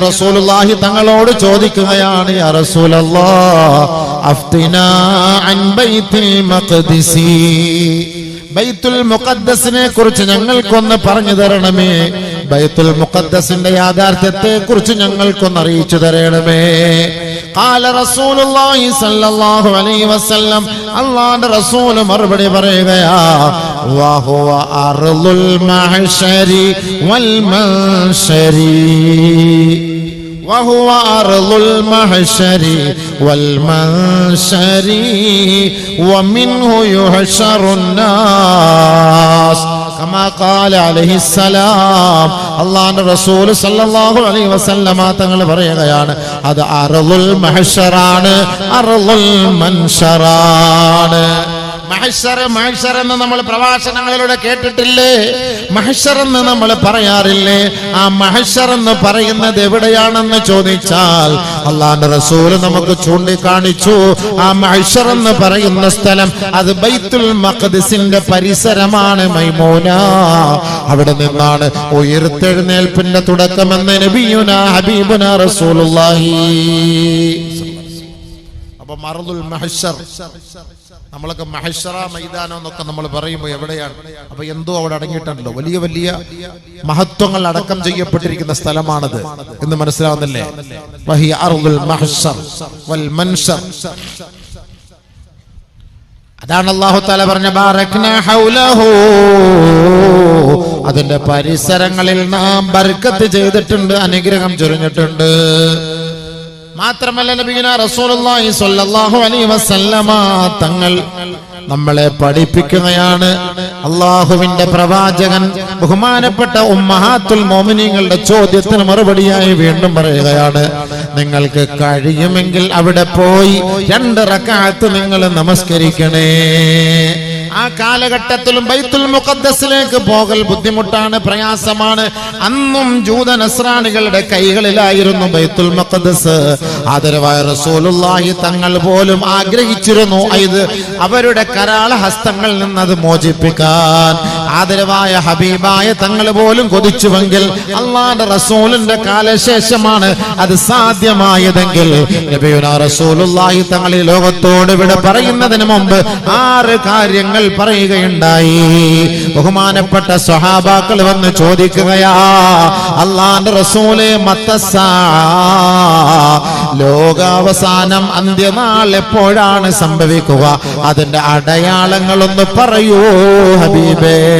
റസൂലുള്ളാഹി തങ്ങളോട് ചോദിക്കുകയാണ് യാ റസൂലല്ലാഹ് അഫ്തിനാ അൻ ബൈത്തുൽ മുഖദ്സിനെ കുറിച്ച് ഞങ്ങൾക്കൊന്ന് പറഞ്ഞു തരണമേ. ബൈത്തുൽ മുഖദ്സിന്റെ യാഥാർത്ഥ്യത്തെ കുറിച്ച് ഞങ്ങൾക്കൊന്ന് അറിയിച്ചു തരണമേ. കാല റസൂലുള്ളാഹി സല്ലല്ലാഹു അലൈഹി വസല്ലം അള്ളാന്റെ റസൂൽ മറുപടി പറയുകയാ വഹുവ അർളുൽ മഹ്ശരി വൽ മൻശരി وهو أرض المحشر والمنشر ومنه يحشر الناس كما قال عليه السلام അള്ളാന്റെ റസൂൽ സല്ലല്ലാഹു അലൈഹി വസല്ലമ തങ്ങൾ പറയുകയാണ് അത് അറുൽ മഹ്ശറാണ് അറുൽ മൻഷറാണ് മഹ്ശർ മഹ്ശർ എന്ന് നമ്മൾ പ്രഭാഷണങ്ങളിലൂടെ കേട്ടിട്ടില്ലേ? മഹ്ശർ എന്ന് നമ്മൾ പറയാറില്ലേ? ആ മഹ്ശർ എന്ന് പറയുന്നത് എവിടെയാണെന്ന് ചോദിച്ചാൽ അള്ളാന്റെ റസൂൽ നമുക്ക് ചൂണ്ടിക്കാണിച്ചു. ആ മഹ്ശർ എന്ന് പറയുന്ന സ്ഥലം അത് ബൈത്തുൽ മഖദിസിന്റെ പരിസരമാണ് മൈമോന. അവിടെ നിന്നാണ് ഉയർത്തെഴുന്നേൽപ്പിന്റെ തുടക്കമെന്ന് നബിയുന ഹബീബുന റസൂലുള്ളാഹി. അപ്പൊ മറദുൽ മഹ്ശർ നമ്മളൊക്കെ മഹഷറ മൈതാനം എന്നൊക്കെ നമ്മൾ പറയുമ്പോൾ എവിടെയാണ്? അപ്പൊ എന്തോ അവിടെ അടങ്ങിയിട്ടുണ്ടല്ലോ. വലിയ വലിയ മഹത്വങ്ങൾ അടക്കം ചെയ്യപ്പെട്ടിരിക്കുന്ന സ്ഥലമാണത്. എന്ന് മനസ്സിലാവുന്നില്ലേ? അതാണ് അള്ളാഹു താല പറഞ്ഞ അതിന്റെ പരിസരങ്ങളിൽ നാം ബർക്കത്ത് ചെയ്തിട്ടുണ്ട് അനുഗ്രഹം ചൊരിഞ്ഞിട്ടുണ്ട്. മാത്രമല്ല നബിഗുന റസൂലുള്ളാഹി സ്വല്ലല്ലാഹു അലൈഹി വസല്ലമ തങ്ങൾ നമ്മളെ പഠിപ്പിക്കുകയാണ്. അള്ളാഹുവിന്റെ പ്രവാചകൻ ബഹുമാനപ്പെട്ട ഉമ്മഹാത്തുൽ മോമിനിങ്ങളുടെ ചോദ്യത്തിന് മറുപടിയായി വീണ്ടും പറയുകയാണ്. നിങ്ങൾക്ക് കഴിയുമെങ്കിൽ അവിടെ പോയി രണ്ട് റക്കാത്ത് നിങ്ങൾ നമസ്കരിക്കണേ. ആ കാലഘട്ടത്തിലും ബൈത്തുൽ മുഖദ്ദസിലേക്ക് പോകൽ ബുദ്ധിമുട്ടാണ് പ്രയാസമാണ്. അന്നും ജൂത നസ്രാണികളുടെ കൈകളിലായിരുന്നു ബൈത്തുൽ മുഖദ്ദസ്. ആദരവായ റസൂലുള്ളാഹി തങ്ങൾ പോലും ആഗ്രഹിച്ചിരുന്നു ഇത് അവരുടെ കരാള ഹസ്തങ്ങളിൽ നിന്ന് അത് മോചിപ്പിക്കാൻ. ആദരവായ ഹബീബായ തങ്ങൾ പോലും കൊതിച്ചുവെങ്കിൽ അള്ളാന്റെ റസൂലിന്റെ കാലശേഷമാണ് അത് സാധ്യമായതെങ്കിൽ റസൂലുള്ളാഹി തങ്ങൾ ഈ ലോകത്തോട് ഇവിടെ പറയുന്നതിന് മുമ്പ് ആറ് കാര്യങ്ങൾ പറയുകയുണ്ടായി. ബഹുമാനപ്പെട്ട സ്വഹാബാക്കൾ വന്ന് ചോദിക്കുകയാ അള്ളാന്റെ റസൂലെ മത്തസ ലോകാവസാനം അന്ത്യനാൾ എപ്പോഴാണ് സംഭവിക്കുക? അതിന്റെ അടയാളങ്ങളൊന്ന് പറയൂ ഹബീബേ.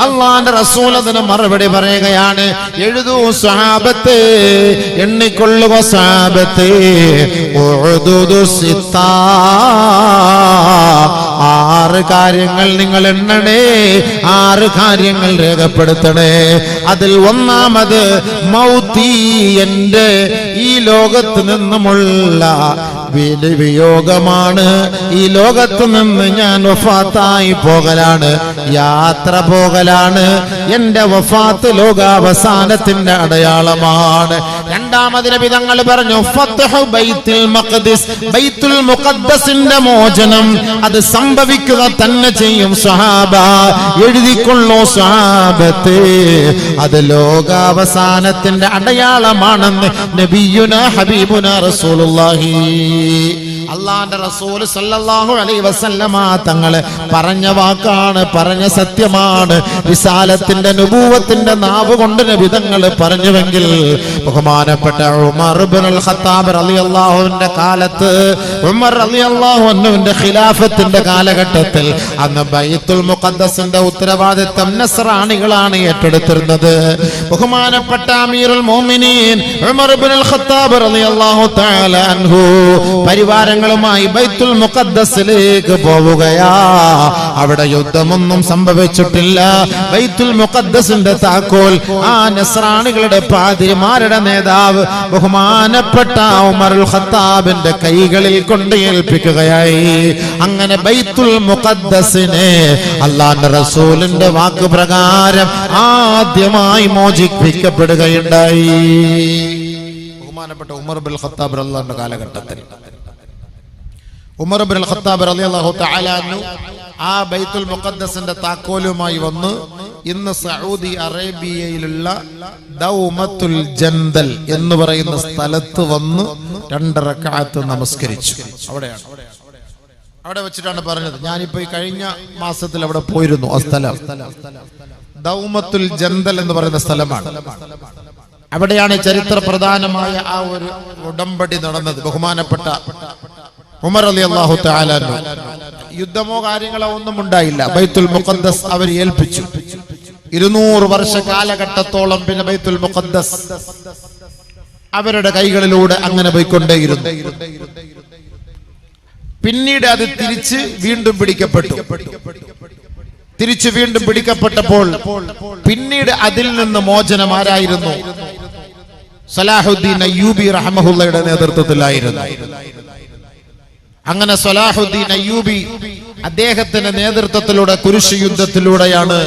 അള്ളാന്റെ റസൂൽ അതിന് മറുപടി പറയുകയാണ്. എഴുതൂ സ്വഹാബത്തെ എണ്ണിക്കൊള്ളുക സ്വഹാബത്തെ. ആറ് കാര്യങ്ങൾ നിങ്ങൾ എണ്ണണേ ആറ് കാര്യങ്ങൾ രേഖപ്പെടുത്തണേ. അതിൽ ഒന്നാമത് മൗത്തി എന്റെ ഈ ലോകത്ത് നിന്നുമുള്ള വിലവിയോഗമാണ്. ഈ ലോകത്ത് നിന്ന് ഞാൻ വഫാത്തായി പോകലാണ്. യാത്ര പോകലാണ്. എന്റെ വഫാത്ത് ലോകാവസാനത്തിന്റെ അടയാളമാണ്. രണ്ടാമത് വിധങ്ങൾ പറഞ്ഞു ബൈത്തുൽ മഖ്ദിസ് ബൈത്തുൽ മുഖദ്ദസിന്റെ മോചനം അത് സംഭവിക്കുക തന്നെ ചെയ്യും സഹാബ എഴുതിക്കൊള്ളൂ സ്വഹാബത്തെ. അത് ലോകാവസാനത്തിന്റെ അടയാളമാണെന്ന് നബിയുന ഹബീബുന റസൂലുള്ളാഹി അള്ളാന്റെ റസൂൽ സല്ലല്ലാഹു അലൈഹി വസല്ലമ തങ്ങൾ പറഞ്ഞ വാക്കാണ് പറഞ്ഞ സത്യമാണ്. വിശാലത്തിന്റെ നുബൂവത്തിന്റെ നാവ് കൊണ്ട് നബിതങ്ങൾ പറഞ്ഞുവെങ്കിൽ ബഹുമാനപ്പെട്ട ഉമർ ഇബ്നുൽ ഖത്താബ് റളിയല്ലാഹുവിന്റെ കാലത്ത് ഉമർ റളിയല്ലാഹു അൻഹുവിന്റെ ഖിലാഫത്തിന്റെ കാലഘട്ടത്തിൽ അന്ന് ബൈത്തുൽ മുഖദ്ദസിന്റെ ഉത്തരവാദിത്തം നസ്രാണികളാണ് ഏറ്റെടുത്തിരുന്നത്. ബഹുമാനപ്പെട്ട അമീറുൽ മോമിനീൻ ഉമർ ഇബ്നുൽ ഖത്താബ് റളിയല്ലാഹു തആല അൻഹു പരിവാരങ്ങളുമായി ബൈത്തുൽ മുഖദ്ദസിലേക്ക് പോവുകയാ. അവിടെ യുദ്ധമൊന്നും സംഭവിച്ചിട്ടില്ല. ബൈത്തുൽ മുഖദ്ദസിന്റെ താക്കോൽ ആ നസ്രാണികളുടെ പാതിരിമാരുടെ നേതാവ് ബഹുമാനപ്പെട്ട ഉമറുൽ ഖത്താബിന്റെ കൈകളിൽ കൊണ്ട് ഏൽപ്പിക്കുകയായി അങ്ങനെ ബൈത്തുൽ മുഖദ്ദസിനെ അള്ളാന്റെ റസൂലിന്റെ വാക്ക് പ്രകാരം ആദ്യമായി മോചിപ്പിക്കപ്പെടുകയുണ്ടായി. ബഹുമാനപ്പെട്ട ഉമർ ബിൽ ഖത്താബ് അള്ളാന്റെ കാലഘട്ടത്തിൽ. ഉമർ ബിൻ ഖത്താബ് റളിയല്ലാഹു തആല അൻഹു ആ ബൈത്തുൽ മുഖദ്ദസിന്റെ താക്കോലുമായി വന്ന് ഇന്ന് സൗദി അറേബ്യയിലുള്ള ദൗമത്തുൽ ജന്തൽ എന്ന് പറയുന്ന സ്ഥലത്ത് വന്ന് രണ്ടരക്കാലത്ത് നമസ്കരിച്ചു. അവിടെയാണ്. അവിടെ വെച്ചിട്ടാണ് പറഞ്ഞത്. ഞാനിപ്പോ ഈ കഴിഞ്ഞ മാസത്തിൽ അവിടെ പോയിരുന്നു. ആ സ്ഥലം. ദൗമത്തുൽ ജന്തൽ എന്ന് പറയുന്ന സ്ഥലമാണ്. അവിടെയാണ് ചരിത്ര പ്രധാനമായ ആ ഒരു ഉടമ്പടി നടന്നത്. ബഹുമാനപ്പെട്ട ഉമർ അലി അള്ളാഹു താലാനു യുദ്ധമോ കാര്യങ്ങളോ ഒന്നും ഉണ്ടായില്ല. ബൈത്തുൽ മുഖദ്ദസ് അവർ ഏൽപ്പിച്ചു. ഇരുന്നൂറ് വർഷ കാലഘട്ടത്തോളം പിന്നെ ബൈത്തുൽ മുഖദ്ദസ് അവരുടെ കൈകളിലൂടെ അങ്ങനെ പോയിക്കൊണ്ടേയിരുന്നു. പിന്നീട് അത് തിരിച്ച് വീണ്ടും പിടിക്കപ്പെട്ടു. തിരിച്ചു വീണ്ടും പിടിക്കപ്പെട്ടപ്പോൾ പിന്നീട് അതിൽ നിന്ന് മോചനം ആരായിരുന്നു? സലാഹുദ്ദീൻ അയ്യൂബി റഹമഹുല്ലയുടെ നേതൃത്വത്തിലായിരുന്നു. അങ്ങനെ സലാഹുദ്ദീൻ അയ്യൂബി അദ്ദേഹത്തിന്റെ നേതൃത്വത്തിലൂടെ കുരിശ് യുദ്ധത്തിലൂടെയാണ്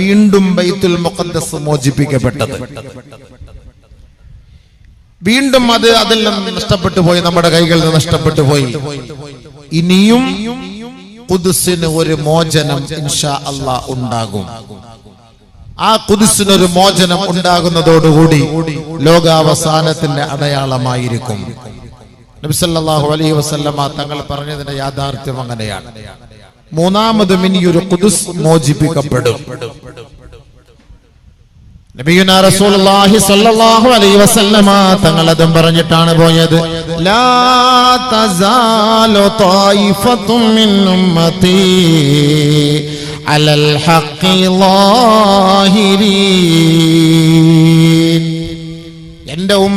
വീണ്ടും ബൈത്തുൽ മുഖദ്ദസ് മോചിപ്പിക്കപ്പെട്ടത്. വീണ്ടും അത് അതിൽ നിന്ന് നഷ്ടപ്പെട്ടു പോയി നമ്മുടെ കൈകളിൽ നിന്ന് നഷ്ടപ്പെട്ടു പോയി. ഇനിയും കുതിസിന് ഒരു മോചനം ഇൻഷാ അള്ളാ ഉണ്ടാകും. ആ കുതിസിന് ഒരു മോചനം ഉണ്ടാകുന്നതോടുകൂടി ലോകാവസാനത്തിന്റെ അടയാളമായിരിക്കും. നബിസല്ലാഹു അലൈഹി വസല്ലമ തങ്ങൾ പറഞ്ഞതിന്റെ യാഥാർത്ഥ്യം അങ്ങനെയാണ്. മൂന്നാമത് മിനി ഒരു കുതുസ് മോചിപ്പിക്കപ്പെടും. നബിയുന റസൂലുള്ളാഹി അലൈഹി വസല്ലമ തങ്ങൾ പറഞ്ഞിട്ടാണ് പോയത്. ലാ തസാലു മിൻ അലൽ ഹഖി എന്റെ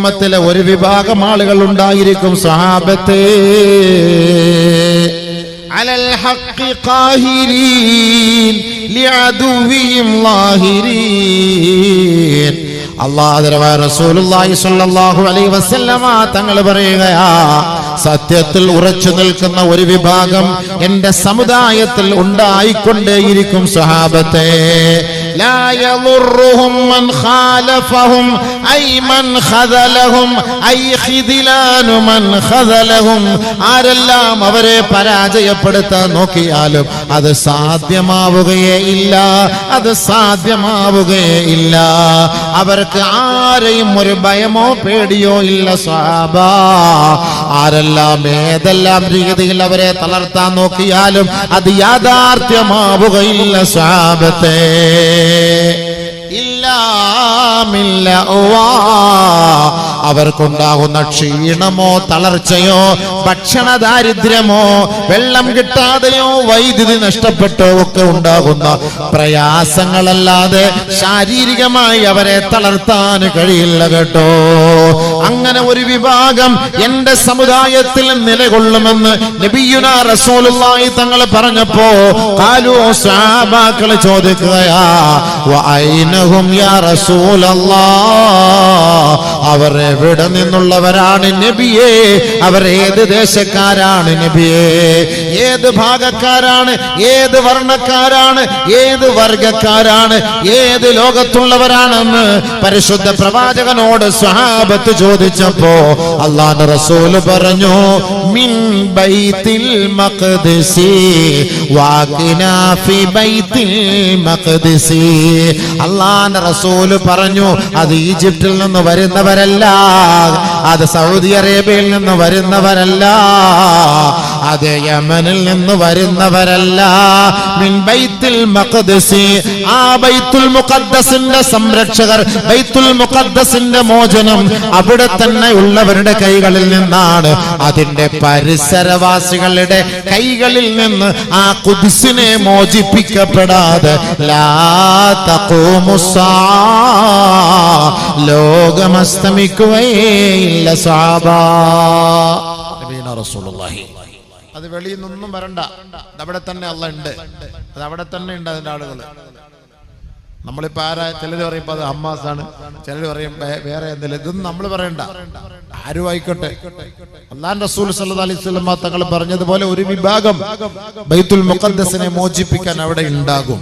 ഉമ്മത്തിലെ ഒരു വിഭാഗം ആളുകൾ ഉണ്ടായിരിക്കും സഹാബത്തെ. അലൽ തങ്ങൾ പറയുകയാ സത്യത്തിൽ ഉറച്ചു നിൽക്കുന്ന ഒരു വിഭാഗം എന്റെ സമുദായത്തിൽ ഉണ്ടായിക്കൊണ്ടേയിരിക്കും സ്വഹാബത്തെ لا يضرهم من خالفهم أي من خذلهم أي خذلان من خذلهم ആരെല്ലാം അവരെ പരാജയപ്പെടുത്താൻ നോക്കിയാലും അത് സാധ്യമാവുകയേ ഇല്ല അത് സാധ്യമാവുകയേ ഇല്ല അവർക്ക് ആരെയും ഒരു ഭയമോ പേടിയോ ഇല്ല സ്വാബ ആരെല്ലാം ഏതെല്ലാം രീതിയിൽ അവരെ തളർത്താൻ നോക്കിയാലും അത് യാഥാർത്ഥ്യമാവുകയില്ല സ്വാപത്തെ ഇല്ലാമില്ല അവർക്കുണ്ടാകുന്ന ക്ഷീണമോ തളർച്ചയോ ഭക്ഷണ ദാരിദ്ര്യമോ വെള്ളം കിട്ടാതെയോ വൈദ്യുതി നഷ്ടപ്പെട്ടോ ഒക്കെ ഉണ്ടാകുന്ന പ്രയാസങ്ങളല്ലാതെ ശാരീരികമായി അവരെ തളർത്താൻ കഴിയില്ല കേട്ടോ. അങ്ങനെ ഒരു വിഭാഗം എന്റെ സമുദായത്തിൽ നിലകൊള്ളുമെന്ന് നബിയുന റസൂലുള്ളാഹി തങ്ങൾ പറഞ്ഞപ്പോ കാലു സാബാക്കൾ ചോദിക്കുകയാ വഅൈനഹും അവർ എവിടെ നിന്നുള്ളവരാണ് നബിയേ? അവർ ഏത് ദേശക്കാരാണ് നബിയേ? ഏത് ഭാഗക്കാരാണ്? ഏത് വർണക്കാരാണ്? ഏത് വർഗക്കാരാണ്? ഏത് ലോകത്തുള്ളവരാണെന്ന് പരിശുദ്ധ പ്രവാചകനോട് സ്വഹാബത്ത് ചോദിച്ചപ്പോ അള്ളാഹ് റസൂൽ പറഞ്ഞു മിൻ ബൈത്തിൽ ബൈത്തിൽ റസൂൽ പറഞ്ഞു അത് ഈജിപ്തിൽ നിന്ന് വരുന്നവരല്ല. അത് സൗദി അറേബ്യയിൽ നിന്ന് വരുന്നവരല്ല അത് യമനിൽ നിന്ന് വരുന്നവരല്ല. ആ ബൈത്തുൽ സംരക്ഷകർ ബൈത്തുൽ മോചനം അവിടെ തന്നെ ഉള്ളവരുടെ കൈകളിൽ നിന്നാണ്. അതിന്റെ പരിസരവാസികളുടെ കൈകളിൽ നിന്ന് ആ കുതിസിനെ മോചിപ്പിക്കപ്പെടാതെ ലാ അത് വെളിയിൽ നിന്നൊന്നും വരണ്ട. അതവിടെ അവിടെ തന്നെ അല്ല ഉണ്ട്. അത് അവിടെ തന്നെ ഉണ്ട് അതിന്റെ ആളുകൾ. നമ്മളിപ്പോ ആരാ ചിലർ പറയുമ്പോ അത് ഹമ്മാസാണ്. ചിലർ പറയും വേറെ എന്തെങ്കിലും. ഇതൊന്നും നമ്മൾ പറയണ്ട. ആരും ആയിക്കോട്ടെ. അള്ളാൻ റസൂൽ സല്ലല്ലാഹു അലൈഹി വസല്ലം തങ്ങൾ പറഞ്ഞതുപോലെ ഒരു വിഭാഗം ബൈത്തുൽ മുഖദ്സിനെ മോചിപ്പിക്കാൻ അവിടെ ഉണ്ടാകും.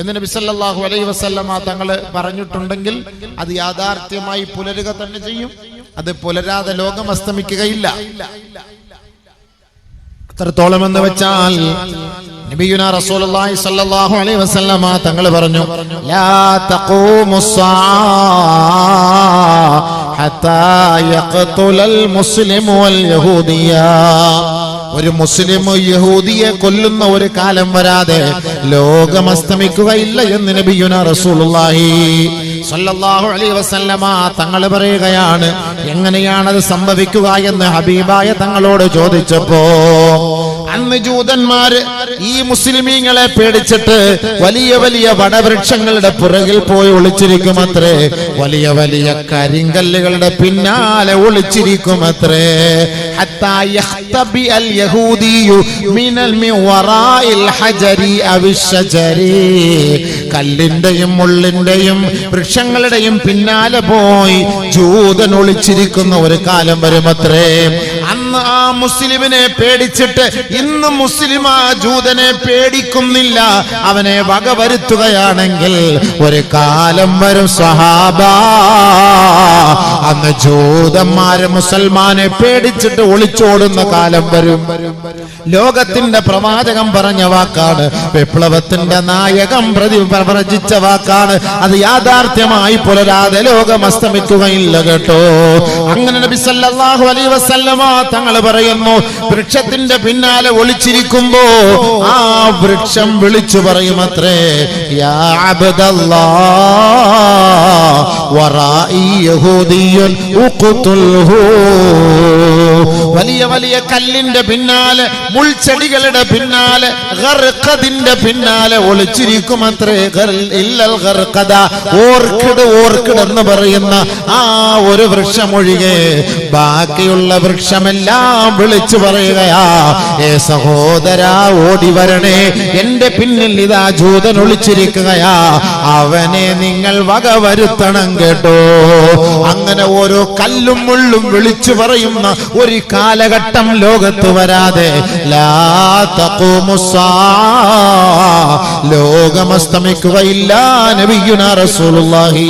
എന്ന് നബി സല്ലല്ലാഹു അലൈഹി വസല്ലമ തങ്ങൾ പറഞ്ഞിട്ടുണ്ടെങ്കിൽ അത് യാഥാർത്ഥ്യമായി പുലരുക തന്നെ ചെയ്യും. അത് പുലരാതെ ലോകം അസ്തമിക്കുകയില്ല. എത്രത്തോളം എന്ന് വെച്ചാൽ നബിയുന റസൂലുള്ളാഹി അലൈഹി വസല്ലമ തങ്ങൾ പറഞ്ഞു ലാ തഖൂമുസ്സാ ഹത്താ മുസ്ലിമു യഹൂദിയ. ഒരു മുസ്ലിം യഹൂദിയെ കൊല്ലുന്ന ഒരു കാലം വരാതെ ലോകം അസ്തമിക്കുകയില്ല എന്ന് നബിയുന റസൂലുള്ളാഹി സല്ലല്ലാഹു അലൈഹി വസല്ലമ തങ്ങൾ പറയുകയാണ് എങ്ങനെയാണ് അത് സംഭവിക്കുക? എന്ന് ഹബീബായ തങ്ങളോട് ചോദിച്ചപ്പോ അന്ന് ജൂതന്മാര് ഈ മുസ്ലിമീങ്ങളെ പേടിച്ചിട്ട് വലിയ വലിയ വടവൃക്ഷങ്ങളുടെ പുറകിൽ പോയി ഒളിച്ചിരിക്കുമത്രേ വലിയ വലിയ കരിങ്കല്ലുകളുടെ പിന്നാലെ ഒളിച്ചിരിക്കുമത്രേ കല്ലിന്റെയും മുള്ളിന്റെയും വൃക്ഷങ്ങളുടെയും പിന്നാലെ പോയി ജൂതൻ ഒളിച്ചിരിക്കുന്ന ഒരു കാലം വരുമത്രേ. അന്ന് ആ മുസ്ലിമിനെ പേടിച്ചിട്ട് ഇന്ന് മുസ്ലിം ആ ജൂതനെ പേടിക്കുന്നില്ല. അവനെ വകവരുത്തുകയാണെങ്കിൽ ഒരു കാലം വരും സഹാബ. അന്ന് ജൂതന്മാര് മുസൽമാനെ പേടിച്ചിട്ട് ഒളിച്ചോടുന്ന കാലം വരും. ലോകത്തിന്റെ പ്രവാചകം പറഞ്ഞ വാക്കാണ്. വിപ്ലവത്തിന്റെ നായകം പ്രതി പ്രവചിച്ച വാക്കാണ്. അത് യാഥാർത്ഥ്യമായി പുലരാതെ ലോകം അസ്തമിക്കുകയില്ല കേട്ടോ. അങ്ങനെ നബി സല്ലല്ലാഹു അലൈഹി വസല്ലമ തങ്ങൾ പറയുന്നു വൃക്ഷത്തിന്റെ പിന്നാലെ ഒളിച്ചിരിക്കുമ്പോ ആ വൃക്ഷം വിളിച്ചു പറയുമത്രേ യാ അബ്ദല്ലാ വറാഇ യഹൂദിയുൻ വലിയ വലിയ കല്ലിന്റെ പിന്നാലെ മുൾച്ചെടികളുടെ പിന്നാലെ ഖർഖദിന്റെ പിന്നാലെ ഒളിച്ചിരിക്കും അത്രേ ഇല്ലൽ ഖർഖദ ഓർക്കിഡ് ഓർക്കിഡ് എന്ന് പറയുന്ന ആ ഒരു വൃക്ഷമൊഴികെ ബാക്കിയുള്ള വൃക്ഷമെല്ലാം വിളിച്ചു പറയുകയാ ഏ സഹോദരാ ഓടി വരണേ. എന്റെ പിന്നിൽ ഇതാ ജൂതൻ ഒളിച്ചിരിക്കുകയാ. അവനെ നിങ്ങൾ വക വരുത്തണം കേട്ടോ. അങ്ങനെ ഓരോ കല്ലും മുള്ളും വിളിച്ചു പറയുന്ന ഒരു കാലഘട്ടം ലോകത്ത് വരാതെ ലാ തഖൂമുസ്സാ. ലോകം അസ്തമിക്കുകയില്ല നബിയുന റസൂലുള്ളാഹി.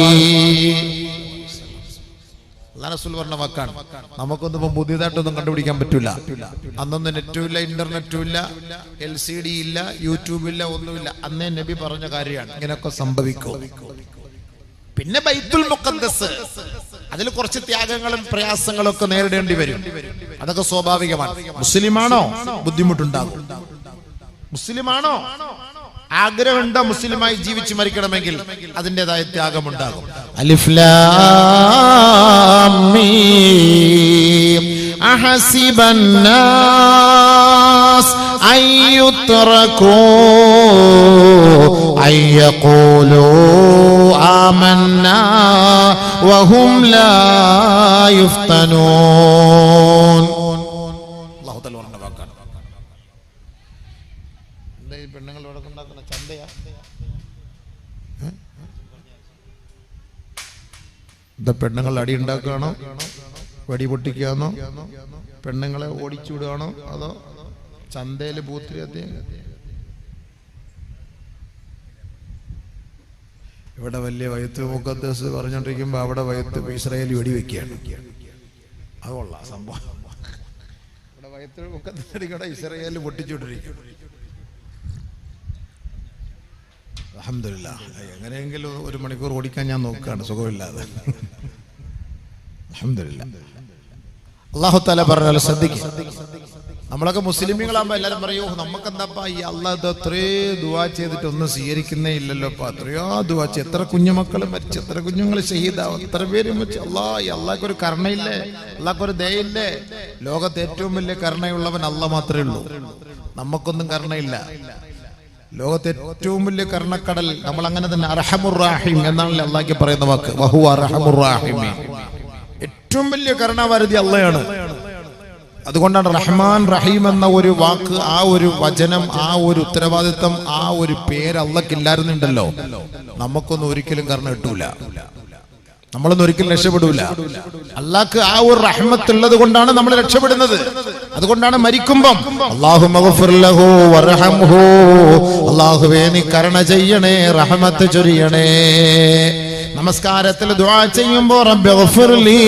നമുക്കൊന്നും ഇപ്പം പുതിയതായിട്ടൊന്നും കണ്ടുപിടിക്കാൻ പറ്റൂല. അന്നൊന്നും നെറ്റും ഇല്ല ഇന്റർനെറ്റും ഇല്ല എൽ സി ഡി ഇല്ല യൂട്യൂബ് ഇല്ല ഒന്നുമില്ല. അന്നേ നബി പറഞ്ഞ കാര്യമാണ്. ഇങ്ങനെയൊക്കെ സംഭവിക്കും. പിന്നെ ബൈത്തുൽ മുഖദ്ദസ്. അതിൽ കുറച്ച് ത്യാഗങ്ങളും പ്രയാസങ്ങളും ഒക്കെ നേരിടേണ്ടി വരും. അതൊക്കെ സ്വാഭാവികമാണ്. മുസ്ലിമാണോ? ബുദ്ധിമുട്ടുണ്ടാകും. മുസ്ലിമാണോ? ആഗ്രഹമുണ്ടോ മുസ്ലിമായി ജീവിച്ച് മരിക്കണമെങ്കിൽ അതിന്റെതായ ത്യാഗമുണ്ടാകും. അഹസിബന്നാസ് അയ്യുത്രകൂ അയ്യഖൂലൂ ആമന്നാ വഹും ലാ യുഫ്തനൂൻ. അല്ലാഹു തആല പറഞ്ഞ വാക്കാണ്. ഇത് പെണ്ണുങ്ങൾ അടി ഉണ്ടാക്കുകയാണോ? വെടി പൊട്ടിക്കുകയാണോ? പെണ്ണുങ്ങളെ ഓടിച്ചുവിടുകയാണോ? അതോ ചന്തയിൽ പൂത്തിരി ഇവിടെ വലിയ വൈത്ത് മുഖദ്ദസ് പറഞ്ഞോണ്ടിരിക്കുമ്പോ അവിടെ വയത്ത് ഇസ്രായേൽ വെടിവെക്കുകയാണ്. അത് സംഭവം. ഇവിടെ വയത്ത് മുഖത്തടിക്കടെ ഇസ്രായേൽ പൊട്ടിച്ചുകൊണ്ടിരിക്കും അഹമ്മദില്ല എങ്ങനെയെങ്കിലും ഒരു മണിക്കൂർ ഓടിക്കാൻ ഞാൻ നോക്കുകയാണ് സുഖമില്ലാതെ. അഹമ്മദില്ല അള്ളാഹു തല പറഞ്ഞാൽ ശ്രദ്ധിക്കും. നമ്മളൊക്കെ മുസ്ലിമുകളാകുമ്പോൾ എല്ലാവരും പറയൂ നമുക്കെന്താപ്പാ ഈ അള്ളാഹ് അത്രേ ദുവാ ചെയ്തിട്ട് ഒന്നും സ്വീകരിക്കുന്നേ ഇല്ലല്ലോ അപ്പൊ അത്രയോ ദുവാ ചെയ്ത് എത്ര കുഞ്ഞുമക്കൾ മരിച്ചു എത്ര കുഞ്ഞുങ്ങൾ ഷഹീദാവും എത്ര പേര് മരിച്ചു. അള്ളാ ഈ അള്ളാഹ്ക്ക് ഒരു കരുണയില്ലേ? അള്ളാഹ്ക്ക് ഒരു ദയയില്ലേ? ലോകത്ത് ഏറ്റവും വലിയ കരുണയുള്ളവൻ അള്ള മാത്രമേ ഉള്ളൂ. നമുക്കൊന്നും കരുണയില്ല. ലോകത്തെ ഏറ്റവും വലിയ കർണക്കടൽ നമ്മൾ അങ്ങനെ തന്നെ അർഹമുറാഹിം എന്നാണല്ലോ അള്ളാഹ്ക്ക് പറയുന്ന വാക്ക്. വഹു അർഹമുറാഹിമി ഏറ്റവും വലിയ കരുണാവാരതി അള്ളയാണ് അതുകൊണ്ടാണ് റഹ്മാൻ റഹീം എന്ന ഒരു വാക്ക് ആ ഒരു വചനം ആ ഒരു ഉത്തരവാദിത്വം ആ ഒരു പേര് അള്ളക്കില്ലായിരുന്നുണ്ടല്ലോ നമുക്കൊന്നും ഒരിക്കലും കാരണം കിട്ടൂല. നമ്മളൊന്നും ഒരിക്കലും രക്ഷപ്പെടൂല. അള്ളാഹ്ക്ക് ആ ഒരു റഹ്മത്തുള്ളത് കൊണ്ടാണ് നമ്മൾ രക്ഷപ്പെടുന്നത്. അതുകൊണ്ടാണ് മരിക്കുമ്പം. അള്ളാഹുവേ നീ കരുണ ചെയ്യണേ റഹ്മത്ത് ചൊരിയണേ. നമസ്കാരത്തിൽ ദുആ ചെയ്യുമ്പോൾ റബ്ബിഗ്ഫിർലി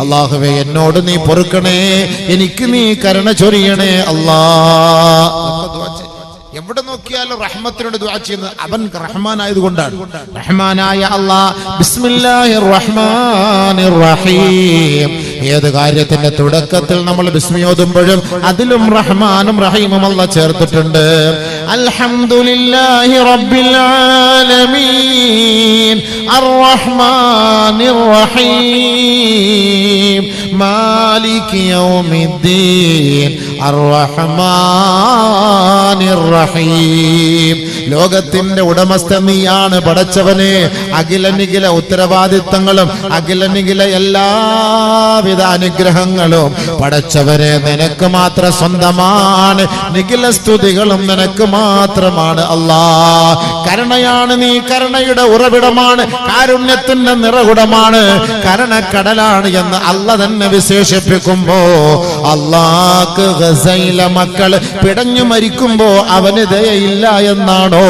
അല്ലാഹുവേ എന്നോട് നീ പൊറുക്കണേ. എനിക്ക് നീ കരുണ ചൊരിയണേ അല്ലാ എവിടെ നോക്കിയാലും റഹ്മത്തിനോട് ദുആ ചെയ്യുന്നത് അവൻ റഹ്മാനായതുകൊണ്ടാണ്. റഹ്മാനായ അല്ലാഹ് ബിസ്മില്ലാഹിർ റഹ്മാനിർ റഹീം ഏത് കാര്യത്തിന്റെ തുടക്കത്തിൽ നമ്മൾ ബിസ്മിയോതുമ്പോഴും അതിലും റഹ്മാനും റഹീമും അല്ല ചേർത്തിട്ടുണ്ട്. അൽഹംദുലില്ലാഹി റബ്ബിൽ ആലമീൻ അർ റഹ്മാനിർ റഹീം മാലിക് യൗമിദ്ദീൻ റഹീം ലോകത്തിന്റെ ഉടമസ്ഥ നീയാണ് പടച്ചവനെ അഖിലനിഖില ഉത്തരവാദിത്തങ്ങളും അഖിലനിഖില എല്ലാവിധ അനുഗ്രഹങ്ങളും പടച്ചവനെ നിനക്ക് മാത്രം സ്വന്തമാണ്. നിഖില സ്തുതികളും നിനക്ക് മാത്രമാണ് അല്ലാ. കരുണയാണ് നീ കരുണയുടെ ഉറവിടമാണ് കാരുണ്യത്തിന്റെ നിറകുടമാണ് കരണക്കടലാണ് എന്ന് അല്ല തന്നെ വിശേഷിപ്പിക്കുമ്പോ അള്ളാക്ക് മക്കൾ പിടഞ്ഞു മരിക്കുമ്പോ അവന് ദയയില്ല എന്നാണോ?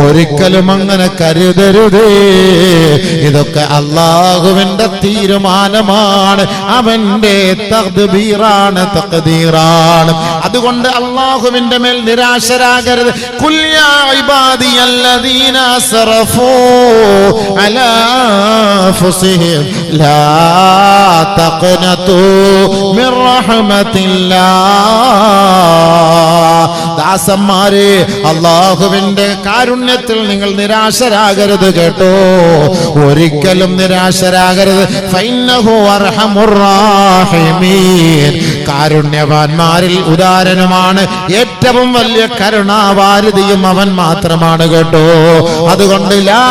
ഒരിക്കലും അങ്ങനെ കരുതരുതേ. ഇതൊക്കെ അള്ളാഹുവിന്റെ തീരുമാനമാണ്. അവന്റെ തഖ്ദീറാണ് തഖ്ദീറാണ് അതുകൊണ്ട് അള്ളാഹുവിന്റെ മേൽ നിരാശരാകരുത്. ദാസന്മാരെ അള്ളാഹുവിന്റെ കാരുണ്യത്തിൽ നിങ്ങൾ നിരാശരാകരുത് കേട്ടോ. ഒരിക്കലും നിരാശരാകരുത്. കാരുണ്യവാന്മാരിൽ ഉദാരനുമാണ്. ഏറ്റവും വലിയ കരുണാവാരതിയും അവൻ മാത്രമാണ് കേട്ടോ. അതുകൊണ്ട് ലാ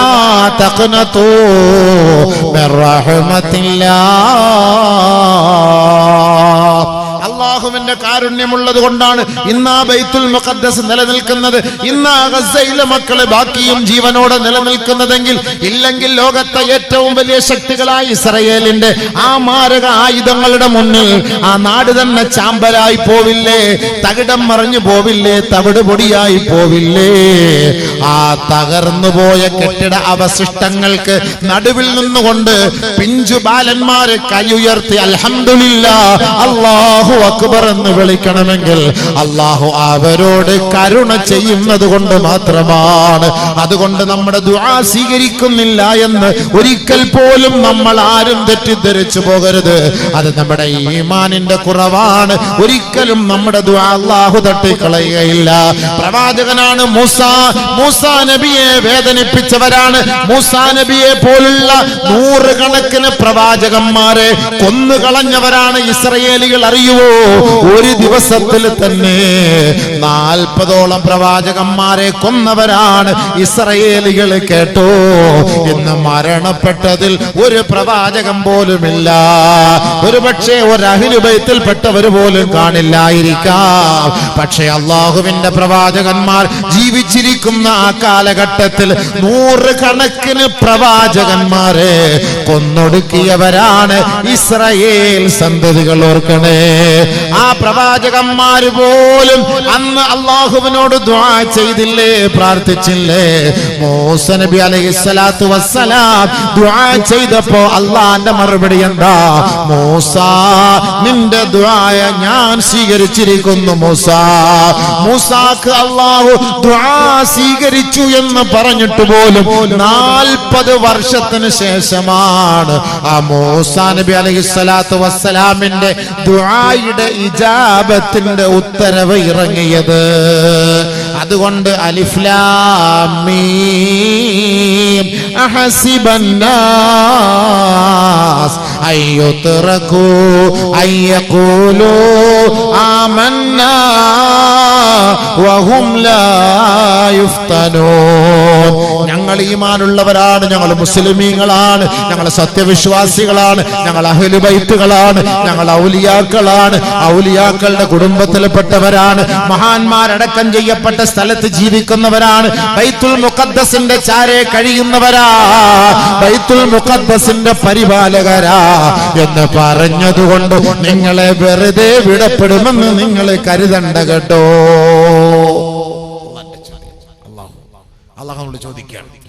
അള്ളാഹുവിന്റെ കാരുണ്യമുള്ളത് കൊണ്ടാണ് ഇന്നാ ബൈത്തുൽ മുഖദ്ദസ് നിലനിൽക്കുന്നത്. ഇന്നാ ഗസയിലെ മക്കൾ ബാക്കിയും ജീവനോടെ നിലനിൽക്കുന്നതെങ്കിൽ ഇല്ലെങ്കിൽ ലോകത്തെ ഏറ്റവും വലിയ ശക്തികളായ ഇസ്രയേലിന്റെ ആ മാരക ആയുധങ്ങളുടെ മുന്നിൽ ആ നാട് തന്നെ ചാമ്പലായി പോവില്ലേ? തകിടം മറിഞ്ഞു പോവില്ലേ? തവിട് പൊടിയായി പോവില്ലേ? ആ തകർന്നു പോയ കെട്ടിട അവശിഷ്ടങ്ങൾക്ക് നടുവിൽ നിന്നുകൊണ്ട് പിഞ്ചു ബാലന്മാരെ കൈയുയർത്തി അലഹമില്ല അള്ളാഹു അക്ബർ. എന്ന് വിളിക്കണമെങ്കിൽ അള്ളാഹു അവരോട് കരുണ ചെയ്യുന്നത് കൊണ്ട് മാത്രമാണ്. അതുകൊണ്ട് നമ്മുടെ ദുആ സ്വീകരിക്കുന്നില്ല എന്ന് ഒരിക്കൽ പോലും നമ്മൾ ആരും തെറ്റിദ്ധരിച്ചു പോകരുത്. അത് നമ്മുടെ ഈമാനിന്റെ കുറവാണ്. ഒരിക്കലും നമ്മുടെ ദുആ അള്ളാഹു തട്ടിക്കളയുകയില്ല. പ്രവാചകനാണ് മൂസ. മൂസ നബിയെ വേദനിപ്പിച്ചവരാണ്. മൂസ നബിയെ പോലുള്ള നൂറുകണക്കിന് പ്രവാചകന്മാരെ കൊന്നുകളഞ്ഞവരാണ് ഇസ്രയേലികൾ. അറിയുവോ? ഒരു ദിവസത്തിൽ തന്നെ നാൽപ്പതോളം പ്രവാചകന്മാരെ കൊന്നവരാണ് ഇസ്രയേലികൾ കേട്ടോ. ഇന്ന് മരണപ്പെട്ടതിൽ ഒരു പ്രവാചകം പോലുമില്ല. ഒരു പക്ഷേ ഒരു അഹിലുബൈത്തിൽപ്പെട്ടവർ പോലും കാണില്ലായിരിക്കാം. പക്ഷേ അള്ളാഹുവിന്റെ പ്രവാചകന്മാർ ജീവിച്ചിരിക്കുന്ന ആ കാലഘട്ടത്തിൽ നൂറുകണക്കിന് പ്രവാചകന്മാരെ കൊന്നൊടുക്കിയവരാണ് ഇസ്രയേൽ സന്തതികൾ ഓർക്കണേ. ആ പ്രവാചകന്മാര് പോലും അന്ന് അള്ളാഹുവിനോട് ചെയ്തില്ലേ പ്രാർത്ഥിച്ചില്ലേ? മൂസ നബി അലൈഹി സ്വലാത്തു വസ്സലാം ദ്വാ ചെയ്തപ്പോ അള്ളാന്റെ മറുപടി എന്താ? മൂസ നിന്റെ ദ്വായ ഞാൻ സ്വീകരിച്ചിരിക്കുന്നു മൂസ. മൂസാക്ക് അള്ളാഹു ദ്വാ സ്വീകരിച്ചു എന്ന് പറഞ്ഞിട്ട് പോലും നാൽപ്പത് വർഷത്തിന് ശേഷമാണ് ആ മൂസ നബി അലൈഹി സ്വലാത്തു വസ്സലാമിന്റെ ദുആയുടെ ഇജാബത്തിന്റെ ഉത്തരവ് ഇറങ്ങിയത്. അതുകൊണ്ട് അലിഫ്ലാമീ അഹസിബന്നാസ്. അയ്യുത്രകൂ അയ്യഖൂലൂ ആമന്നാ. ഞങ്ങൾ ഈമാനുള്ളവരാണ് ഞങ്ങൾ മുസ്ലിമീങ്ങളാണ് ഞങ്ങൾ സത്യവിശ്വാസികളാണ് ഞങ്ങൾ അഹലുബൈത്തുകളാണ് ഞങ്ങൾ ഔലിയാക്കളാണ് ഔലിയാക്കളുടെ കുടുംബത്തിൽപ്പെട്ടവരാണ് മഹാന്മാരടക്കം ചെയ്യപ്പെട്ട സ്ഥലത്ത് ജീവിക്കുന്നവരാണ് ബൈത്തുൽ മുഖദ്ദസിന്റെ ചാരെ കഴിയുന്നവരാ ബൈത്തുൽ മുഖദ്ദസിന്റെ പരിപാലകരാ എന്ന് പറഞ്ഞതുകൊണ്ട് നിങ്ങളെ വെറുതെ വിടപ്പെടുമെന്ന് നിങ്ങൾ കരുതണ്ട കേട്ടോ. അള്ളാഹു. നമ്മളോട് നമ്മോട് ചോദിക്കുകയാണ്.